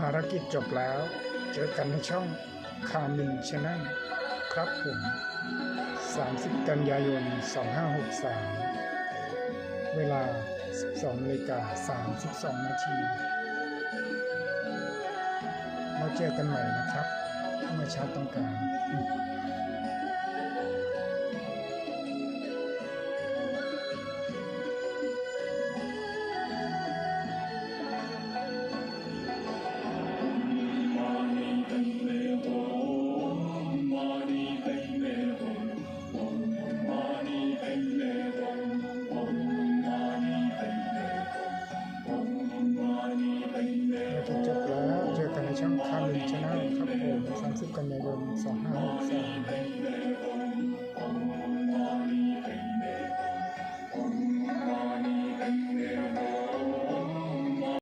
ภารกิจจบแล้ว เจอกันในช่องคามินชแนลครับผม 30 กันยายน 2563 เวลา 12นาฬิกา32 นาทีมาเจอกันใหม่นะครับ เมื่อชาติต้องการ เจอกันในช่องคามินช n แนลครับผม30กันยายน2563